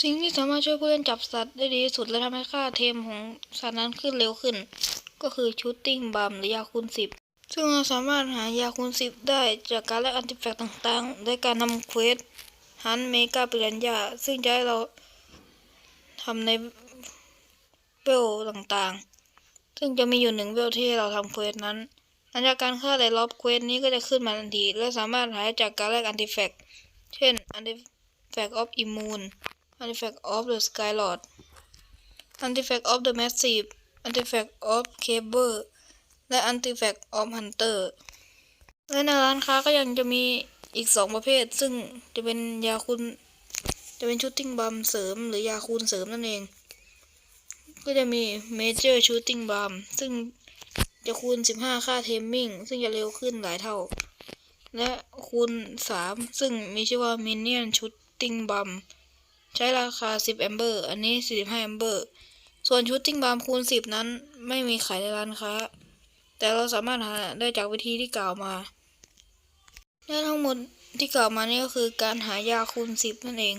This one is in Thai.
สิ่งที่สามารถช่วยผู้เล่นจับสัตว์ได้ดีที่สุดและทำให้ค่าเทมของสัตว์นั้นขึ้นเร็วขึ้น ก็คือชูตติ้งบัมหรือยาคูณสิบซึ่งเราสามารถหายาคูณสิบได้จากการแลกอันติแฟกต์ต่างๆ ด้วยการทำเควสฮันเมกาเปลี่ยนยาซึ่งจะให้เราทำในเวลต่างๆ ซึ่งจะมีอยู่หนึ่งเวลที่เราทำเควสนั้นหลังจากการฆ่าในรอบเควสนี้ก็จะขึ้นมาทันที และสามารถหายจากการแลกอันติแฟกต์ เช่นอันติแฟกต์ออฟอิมมูน Artifact of the Skylord Artifact of the Massive Artifact of Caber และ Artifact of Hunter และในร้านค้าก็ยังจะมีอีกสองประเภท ซึ่งจะเป็นยาคูณจะเป็นชุดติ้งบัมเสริม หรือยาคูณเสริมนั่นเอง ก็จะมี Major Shooting Bomb ซึ่งจะคูณ 15 ค่าเทมมิ่ง ซึ่งจะเร็วขึ้นหลายเท่า และคูณ 3 ซึ่งมีชื่อว่า Minion Shooting Bomb ใช้ราคา 10 แอมเบอร์ อันนี้ 45 แอมเบอร์ ส่วนชุดติ้งบามคูณ 10 นั้นไม่มีขายในร้านค้า แต่เราสามารถหาได้จากวิธีที่กล่าวมา และทั้งหมดที่กล่าวมานี่ก็คือการหายาคูณ 10 นั่นเอง